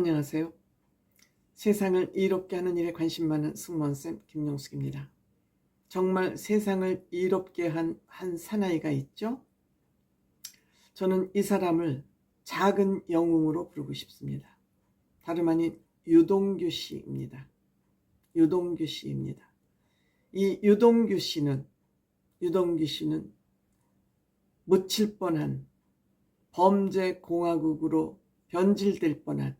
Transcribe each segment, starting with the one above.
안녕하세요. 세상을 이롭게 하는 일에 관심 많은 승무원쌤 김용숙입니다. 정말 세상을 이롭게 한 한 사나이가 있죠? 저는 이 사람을 작은 영웅으로 부르고 싶습니다. 다름 아닌 유동규 씨입니다. 유동규 씨입니다. 이 유동규 씨는 유동규 씨는 묻힐 뻔한 범죄 공화국으로 변질될 뻔한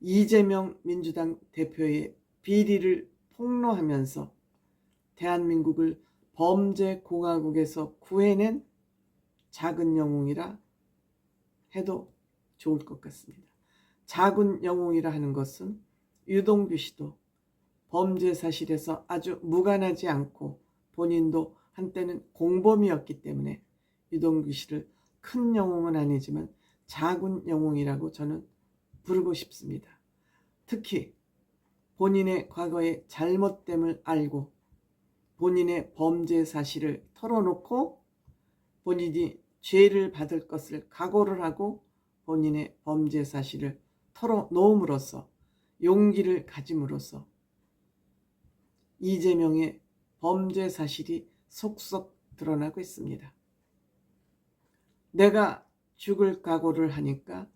이재명 민주당 대표의 비리를 폭로하면서 대한민국을 범죄 공화국에서 구해낸 작은 영웅이라 해도 좋을 것 같습니다. 작은 영웅이라 하는 것은 유동규 씨도 범죄 사실에서 아주 무관하지 않고 본인도 한때는 공범이었기 때문에 유동규 씨를 큰 영웅은 아니지만 작은 영웅이라고 저는 부르고 싶습니다. 특히 본인의 과거의 잘못됨을 알고 본인의 범죄 사실을 털어놓고 본인이 죄를 받을 것을 각오를 하고 본인의 범죄 사실을 털어놓음으로써 용기를 가짐으로써 이재명의 범죄 사실이 속속 드러나고 있습니다. 내가 죽을 각오를 하니까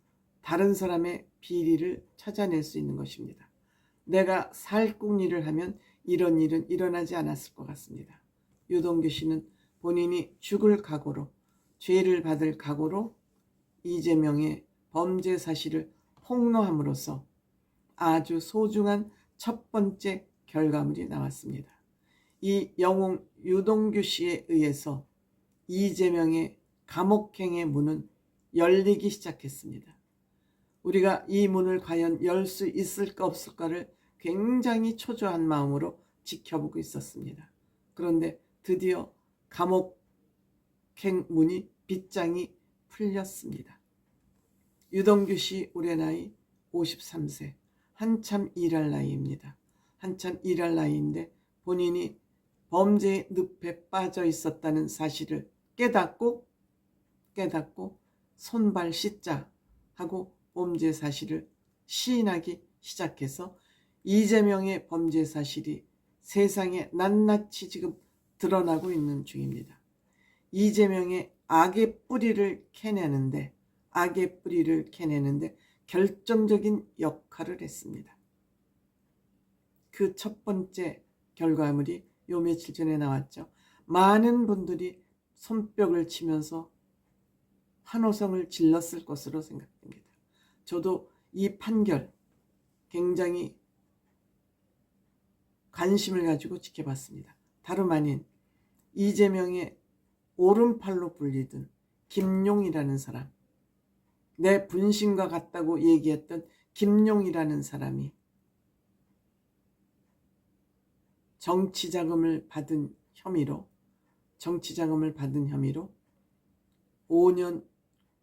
다른 사람의 비리를 찾아낼 수 있는 것입니다. 내가 살궁리를 하면 이런 일은 일어나지 않았을 것 같습니다. 유동규 씨는 본인이 죽을 각오로 죄를 받을 각오로 이재명의 범죄 사실을 폭로함으로써 아주 소중한 첫 번째 결과물이 나왔습니다. 이 영웅 유동규 씨에 의해서 이재명의 감옥행의 문은 열리기 시작했습니다. 우리가 이 문을 과연 열 수 있을까 없을까를 굉장히 초조한 마음으로 지켜보고 있었습니다. 그런데 드디어 감옥행 문이 빗장이 풀렸습니다. 유동규 씨 올해 나이 53세, 한참 일할 나이입니다. 한참 일할 나이인데 본인이 범죄의 늪에 빠져 있었다는 사실을 깨닫고 깨닫고 손발 씻자 하고 범죄 사실을 시인하기 시작해서 이재명의 범죄 사실이 세상에 낱낱이 지금 드러나고 있는 중입니다. 이재명의 악의 뿌리를 캐내는데 악의 뿌리를 캐내는데 결정적인 역할을 했습니다. 그 첫 번째 결과물이 요 며칠 전에 나왔죠. 많은 분들이 손뼉을 치면서 환호성을 질렀을 것으로 생각됩니다. 저도 이 판결 굉장히 관심을 가지고 지켜봤습니다. 다름 아닌 이재명의 오른팔로 불리던 김용이라는 사람, 내 분신과 같다고 얘기했던 김용이라는 사람이 정치 자금을 받은 혐의로 정치 자금을 받은 혐의로 5년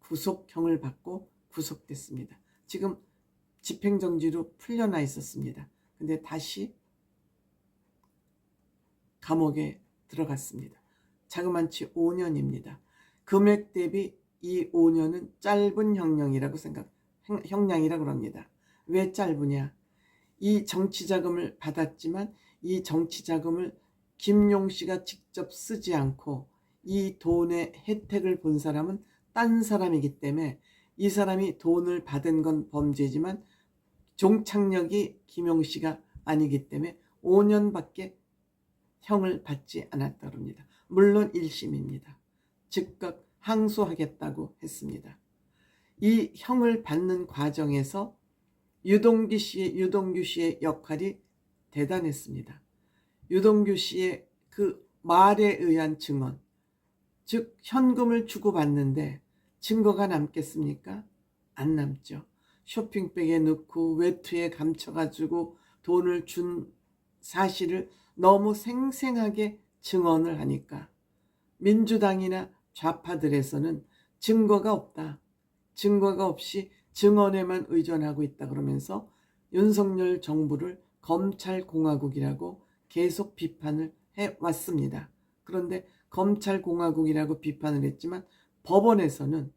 구속형을 받고 구속됐습니다. 지금 집행정지로 풀려나 있었습니다. 근데 다시 감옥에 들어갔습니다. 자그만치 5년입니다. 금액 대비 이 5년은 짧은 형량이라고 생각, 형량이라고 합니다. 왜 짧으냐? 이 정치 자금을 받았지만 이 정치 자금을 김용 씨가 직접 쓰지 않고 이 돈의 혜택을 본 사람은 딴 사람이기 때문에 이 사람이 돈을 받은 건 범죄지만 종착역이 김용 씨가 아니기 때문에 5년밖에 형을 받지 않았다 합니다. 물론 1심입니다. 즉각 항소하겠다고 했습니다. 이 형을 받는 과정에서 유동규 씨의 유동규 씨의 역할이 대단했습니다. 유동규 씨의 그 말에 의한 증언, 즉 현금을 주고받는데 증거가 남겠습니까? 안 남죠. 쇼핑백에 넣고 외투에 감춰가지고 돈을 준 사실을 너무 생생하게 증언을 하니까 민주당이나 좌파들에서는 증거가 없다. 증거가 없이 증언에만 의존하고 있다 그러면서 윤석열 정부를 검찰공화국이라고 계속 비판을 해 왔습니다. 그런데 검찰공화국이라고 비판을 했지만 법원에서는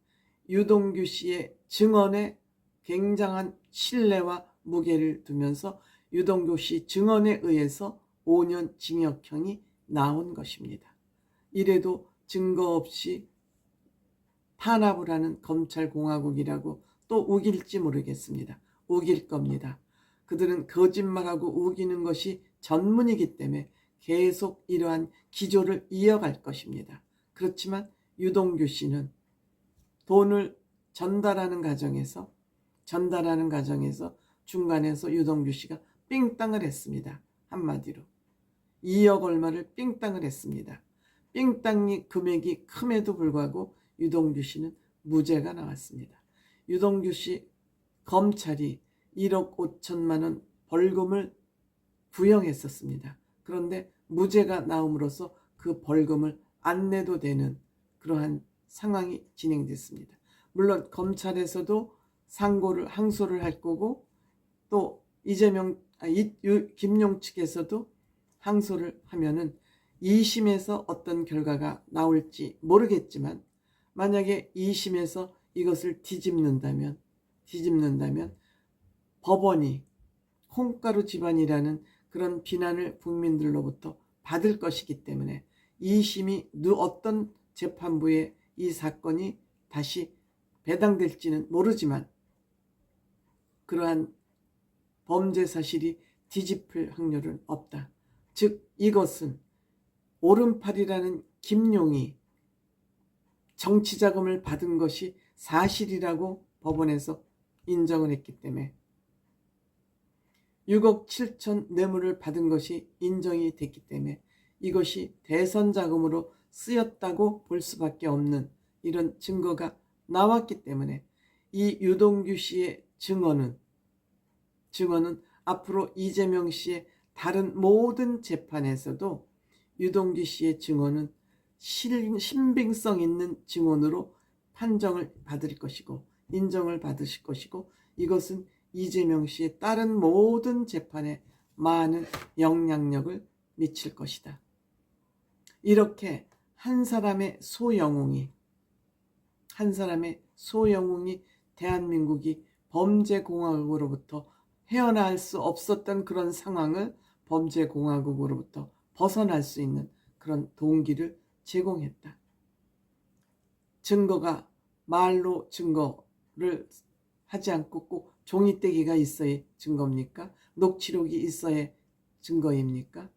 유동규 씨의 증언에 굉장한 신뢰와 무게를 두면서 유동규 씨 증언에 의해서 5년 징역형이 나온 것입니다. 이래도 증거 없이 탄압을 하는 검찰공화국이라고 또 우길지 모르겠습니다. 우길 겁니다. 그들은 거짓말하고 우기는 것이 전문이기 때문에 계속 이러한 기조를 이어갈 것입니다. 그렇지만 유동규 씨는 돈을 전달하는 과정에서 전달하는 과정에서 중간에서 유동규 씨가 삥땅을 했습니다. 한마디로 2억 얼마를 삥땅을 했습니다. 삥땅이 금액이 큼에도 불구하고 유동규 씨는 무죄가 나왔습니다. 유동규 씨 검찰이 1억 5천만 원 벌금을 부영했었습니다. 그런데 무죄가 나옴으로써 그 벌금을 안 내도 되는 그러한 상황이 진행됐습니다. 물론 검찰에서도 상고를 항소를 할 거고 또 이재명 아, 이, 유, 김용 측에서도 항소를 하면은 2심에서 어떤 결과가 나올지 모르겠지만 만약에 2심에서 이것을 뒤집는다면 뒤집는다면 법원이 콩가루 집안이라는 그런 비난을 국민들로부터 받을 것이기 때문에 2심이 누 어떤 재판부에 이 사건이 다시 배당될지는 모르지만 그러한 범죄 사실이 뒤집힐 확률은 없다. 즉 이것은 오른팔이라는 김용이 정치 자금을 받은 것이 사실이라고 법원에서 인정을 했기 때문에 6억 7천 뇌물을 받은 것이 인정이 됐기 때문에 이것이 대선 자금으로 쓰였다고 볼 수밖에 없는 이런 증거가 나왔기 때문에 이 유동규 씨의 증언은 증언은 앞으로 이재명 씨의 다른 모든 재판에서도 유동규 씨의 증언은 실- 신빙성 있는 증언으로 판정을 받을 것이고 인정을 받으실 것이고 이것은 이재명 씨의 다른 모든 재판에 많은 영향력을 미칠 것이다. 이렇게 한 사람의 소영웅이 한 사람의 소영웅이 대한민국이 범죄공화국으로부터 헤어날 수 없었던 그런 상황을 범죄공화국으로부터 벗어날 수 있는 그런 동기를 제공했다. 증거가 말로 증거를 하지 않고 꼭 종이떼기가 있어야 증거입니까? 녹취록이 있어야 증거입니까?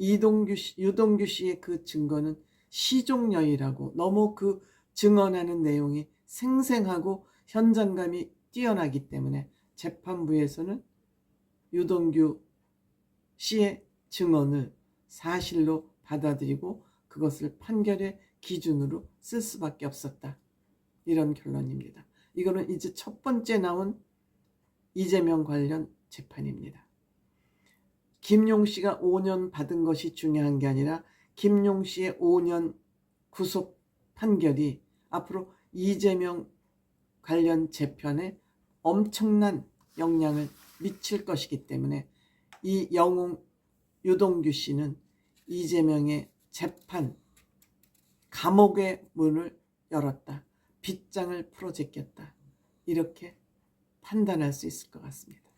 이동규 씨, 유동규 씨의 그 증거는 시종녀이라고 너무 그 증언하는 내용이 생생하고 현장감이 뛰어나기 때문에 재판부에서는 유동규 씨의 증언을 사실로 받아들이고 그것을 판결의 기준으로 쓸 수밖에 없었다. 이런 결론입니다. 이거는 이제 첫 번째 나온 이재명 관련 재판입니다. 김용 씨가 5년 받은 것이 중요한 게 아니라 김용 씨의 5년 구속 판결이 앞으로 이재명 관련 재판에 엄청난 영향을 미칠 것이기 때문에 이 영웅 유동규 씨는 이재명의 재판 감옥의 문을 열었다. 빗장을 풀어 제꼈다. 이렇게 판단할 수 있을 것 같습니다.